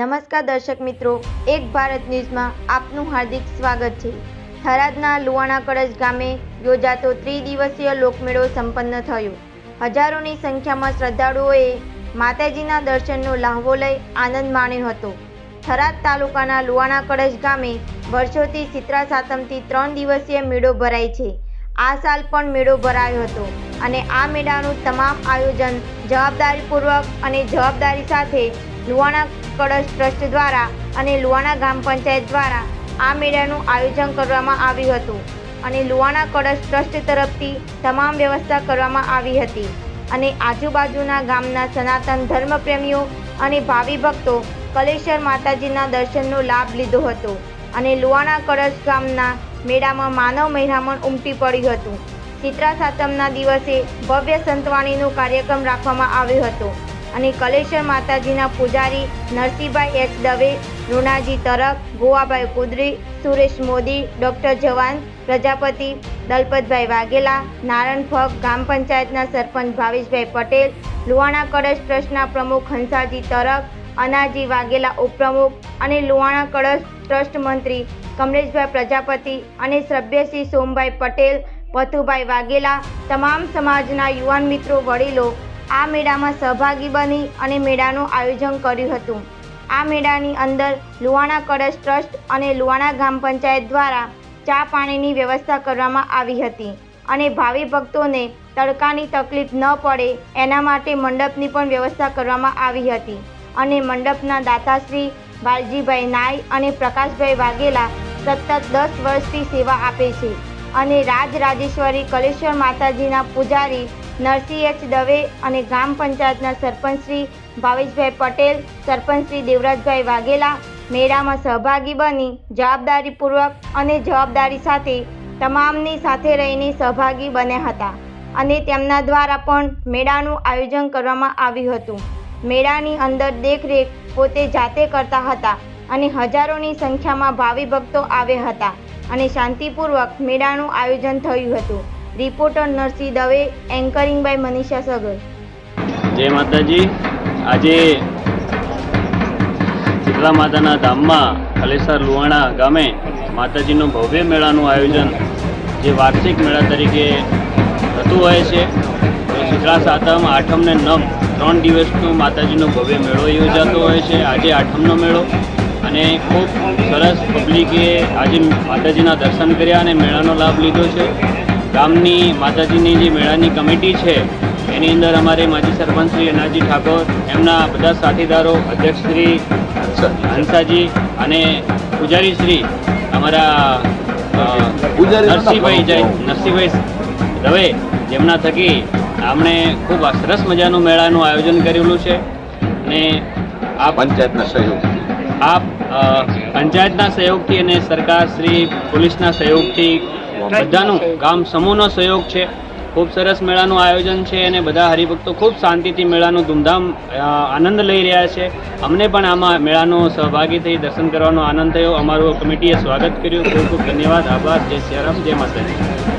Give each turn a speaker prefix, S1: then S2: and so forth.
S1: નમસ્કાર દર્શક મિત્રો, એક ભારત ન્યૂઝમાં આપનું હાર્દિક સ્વાગત છે. થરાદના લુવાણા કળશ ગામે યોજાતો ત્રિદિવસીય લોકમેળો સંપન્ન થયો. હજારોની સંખ્યામાં શ્રદ્ધાળુઓએ માતાજીના દર્શનનો લહાવો લઈ આનંદ માણ્યો હતો. થરાદ તાલુકાના લુવાણા કળશ ગામે વર્ષોથી ચિત્રા સાતમથી ત્રણ દિવસીય મેળો ભરાય છે. આ સાલ પણ મેળો ભરાયો હતો અને આ મેળાનું તમામ આયોજન જવાબદારીપૂર્વક અને જવાબદારી સાથે લુવાણા કળશ ટ્રસ્ટ દ્વારા અને લુવાણા ગ્રામ પંચાયત દ્વારા આ મેળાનું આયોજન કરવામાં આવ્યું હતું અને લુવાણા કળશ ટ્રસ્ટ તરફથી તમામ વ્યવસ્થા કરવામાં આવી હતી અને આજુબાજુના ગામના સનાતન ધર્મપ્રેમીઓ અને ભાવિ ભક્તો કલેશ્વર માતાજીના દર્શનનો લાભ લીધો હતો અને લુવાણા કળશ ગામના મેળામાં માનવ મહેરામણ ઉમટી પડ્યું હતું. ચિત્રા સાતમના દિવસે ભવ્ય સંતવાણીનો કાર્યક્રમ રાખવામાં આવ્યો હતો. અને કલેશ્વર માતાજીના પૂજારી નરસિંહભાઈ એચ દવે, રૂણાજી તરક ગોવાભાઈ કુદરી, સુરેશ મોદી, ડૉક્ટર જવાન, પ્રજાપતિ દલપતભાઈ વાઘેલા નારણ ફગ ગ્રામ પંચાયતના સરપંચ ભાવેશભાઈ પટેલ લુવાણા કળશ ટ્રસ્ટના પ્રમુખ હંસાજી તરક અનાજી વાઘેલા ઉપપ્રમુખ અને લુવાણા કળશ ટ્રસ્ટ મંત્રી કમલેશભાઈ પ્રજાપતિ અને સભ્યશ્રી સોમભાઈ પટેલ, પથુભાઈ વાઘેલા, તમામ સમાજના યુવાન મિત્રો, વડીલો આ મેળામાં સહભાગી બની અને મેળાનું આયોજન કર્યું હતું. આ મેળાની અંદર લુવાણા કળશ ટ્રસ્ટ અને લુવાણા ગ્રામ પંચાયત દ્વારા ચા પાણીની વ્યવસ્થા કરવામાં આવી હતી અને ભાવિ ભક્તોને તડકાની તકલીફ ન પડે એના માટે મંડપની પણ વ્યવસ્થા કરવામાં આવી હતી અને મંડપના દાતાશ્રી બાલજીભાઈ નાય અને પ્રકાશભાઈ વાઘેલા સતત દસ વર્ષથી સેવા આપે છે અને રાજ રાજેશ્વરી કલેશ્વર માતાજીના પૂજારી નરસિંહ દવે અને ગ્રામ પંચાયતના સરપંચ શ્રી ભાવેશભાઈ પટેલ, સરપંચ શ્રી દેવરાજભાઈ વાઘેલા મેળામાં સહભાગી બની, જવાબદારીપૂર્વક અને જવાબદારી સાથે તમામની સાથે રહીને સહભાગી બન્યા હતા અને તેમના દ્વારા પણ મેળાનું આયોજન કરવામાં આવ્યું હતું. મેળાની અંદર દેખરેખ પોતે જાતે કરતા હતા અને હજારોની સંખ્યામાં ભાવિ ભક્તો આવ્યા હતા અને શાંતિપૂર્વક મેળાનું આયોજન થયું હતું. Reporter Narsinh Dave anchoring by Manisha Sagar.
S2: જય માતાજી. આજે શીતળા માતાના ધામમાં કલેસર લુવાણા ગામે માતાજીનું ભવ્ય મેળાનું આયોજન, જે વાર્ષિક મેળા તરીકે થતું હોય છે. શીતળા સાતમ, આઠમ ને નવ, ત્રણ દિવસનો માતાજીનો ભવ્ય મેળો યોજાતો હોય છે. આજે આઠમનો મેળો અને ખૂબ સરસ પબ્લિકે આજે માતાજીના દર્શન કર્યા અને મેળાનો લાભ લીધો છે. ગામની માતાજીની જે મેળાની કમિટી છે એની અંદર અમારે માજી સરપંચ શ્રી અનાજી ઠાકોર એમના બધા સાથીદારો અધ્યક્ષ શ્રી હંસાજી અને પૂજારી શ્રી અમારા નરસિંહભાઈ જય નરસિંહભાઈ દવે જેમના થકી આમણે ખૂબ સરસ મજાનું મેળાનું આયોજન કરેલું છે. અને આ
S3: પંચાયતના સહયોગ
S2: આ પંચાયતના સહયોગથી અને સરકાર શ્રી પોલીસના સહયોગથી બધાનું, ગામ સમૂહનો સહયોગ છે. ખૂબ સરસ મેળાનું આયોજન છે અને બધા હરિભક્તો ખૂબ શાંતિથી મેળાનું ધૂમધામ આનંદ લઈ રહ્યા છે. અમને પણ આમાં મેળાનો સહભાગી થઈ દર્શન કરવાનો આનંદ થયો. અમારું કમિટીએ સ્વાગત કર્યું. ખૂબ ખૂબ ધન્યવાદ. આભાર. જય સિયારામ જય માતાજી.